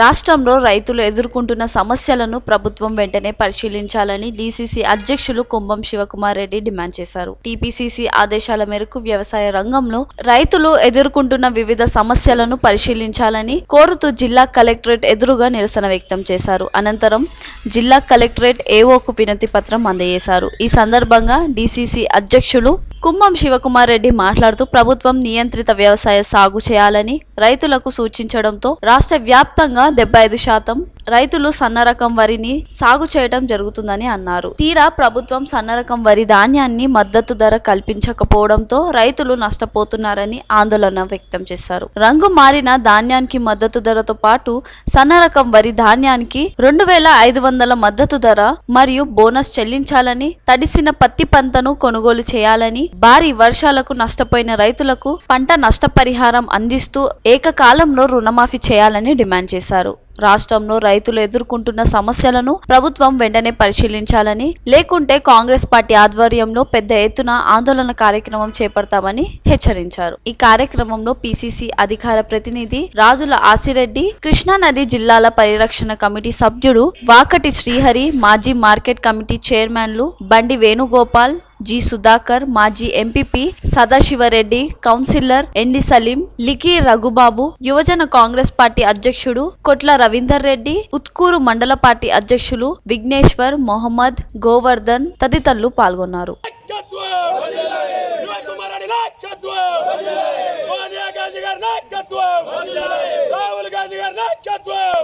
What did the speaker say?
రాష్ట్రంలో రైతులు ఎదుర్కొంటున్న సమస్యలను ప్రభుత్వం వెంటనే పరిశీలించాలని డీసీసీ అధ్యక్షులు కుంభం శివకుమార్ రెడ్డి డిమాండ్ చేశారు. టీపీసీసీ ఆదేశాల మేరకు వ్యవసాయ రంగంలో రైతులు ఎదుర్కొంటున్న వివిధ సమస్యలను పరిశీలించాలని కోరుతూ జిల్లా కలెక్టరేట్ ఎదురుగా నిరసన వ్యక్తం చేశారు. అనంతరం జిల్లా కలెక్టరేట్ ఏఓకు వినతి పత్రం అందజేశారు. ఈ సందర్భంగా డీసీసీ అధ్యక్షులు కుంభం శివకుమార్ రెడ్డి మాట్లాడుతూ ప్రభుత్వం నియంత్రిత వ్యవసాయ సాగు చేయాలని రైతులకు సూచించడంతో రాష్ట్ర వ్యాప్తంగా డెబ్బై ఐదు శాతం రైతులు సన్న రకం వరిని సాగు చేయడం జరుగుతుందని అన్నారు. తీరా ప్రభుత్వం సన్నరకం వరి ధాన్యాన్ని మద్దతు ధర కల్పించకపోవడంతో రైతులు నష్టపోతున్నారని ఆందోళన వ్యక్తం చేశారు. రంగు మారిన ధాన్యానికి మద్దతు ధరతో పాటు సన్న రకం వరి ధాన్యానికి రెండు వేల ఐదు వందల మద్దతు ధర మరియు బోనస్ చెల్లించాలని తడిసిన పత్తి పంటను కొనుగోలు చేయాలని భారీ వర్షాలకు నష్టపోయిన రైతులకు పంట నష్టపరిహారం అందిస్తూ ఏకకాలంలో రుణమాఫీ చేయాలని డిమాండ్ చేశారు. రాష్ట్రంలో రైతులు ఎదుర్కొంటున్న సమస్యలను ప్రభుత్వం వెంటనే పరిశీలించాలని లేకుంటే కాంగ్రెస్ పార్టీ ఆధ్వర్యంలో పెద్ద ఎత్తున ఆందోళన కార్యక్రమం చేపడతామని హెచ్చరించారు. ఈ కార్యక్రమంలో పిసిసి అధికార ప్రతినిధి రాజుల ఆసిరెడ్డి కృష్ణానది జిల్లాల పరిరక్షణ కమిటీ సభ్యుడు వాకటి శ్రీహరి మాజీ మార్కెట్ కమిటీ చైర్మన్లు బండి వేణుగోపాల్ జి సుధాకర్ మాజీ MPP Sadasivareddy councillor MD Saleem లికి Raghubabu యువజన కాంగ్రెస్ పార్టీ అధ్యక్షుడు కొట్ల రవీందర్ రెడ్డి ఉత్కూరు మండల పార్టీ అధ్యక్షులు విఘ్నేశ్వర్ మొహమ్మద్ గోవర్ధన్ తదితరులు పాల్గొన్నారు. గాంధీ గారి నాయకత్వం! రాహుల్ గాంధీ గారి నాయకత్వం!